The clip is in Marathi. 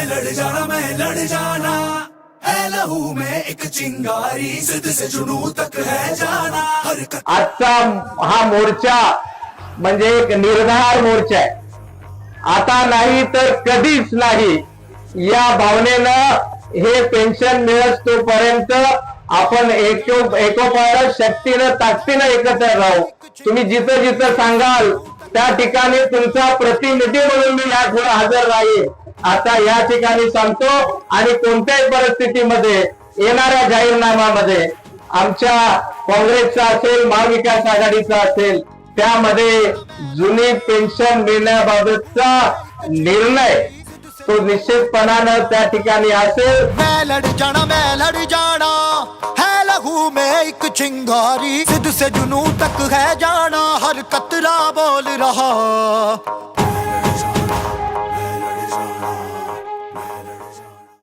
मैं लड़ जाना मैं लड़ जाना। है लहू में एक चिंगारी जिद से जुनू तक है जाना। हर आजचा हा मोर्चा म्हणजे एक निर्धार मोर्चा आहे. आता नाही तर कधीच नाही या भावनेनं हे पेन्शन मिळत तोपर्यंत आपण एको एकोपानं शक्तीनं ताकदीनं एकत्र राहू. तुम्ही जिथं जिथं सांगाल त्या ठिकाणी तुमचा प्रतिनिधी म्हणून मी या पुढे हजर राहील आता या ठिकाणी सांगतो आणि कोणत्याही परिस्थितीमध्ये येणाऱ्या जाहीरनाम्यामध्ये आमच्या काँग्रेसचा असेल महाविकास आघाडीचा असेल त्यामध्ये जुनी पेन्शन मिळण्याबाबतचा निर्णय तो निश्चितपणानं त्या ठिकाणी असेल. एक चिंगारी सिद्ध से जुनू तक है जाना हर कतरा बोल रहा।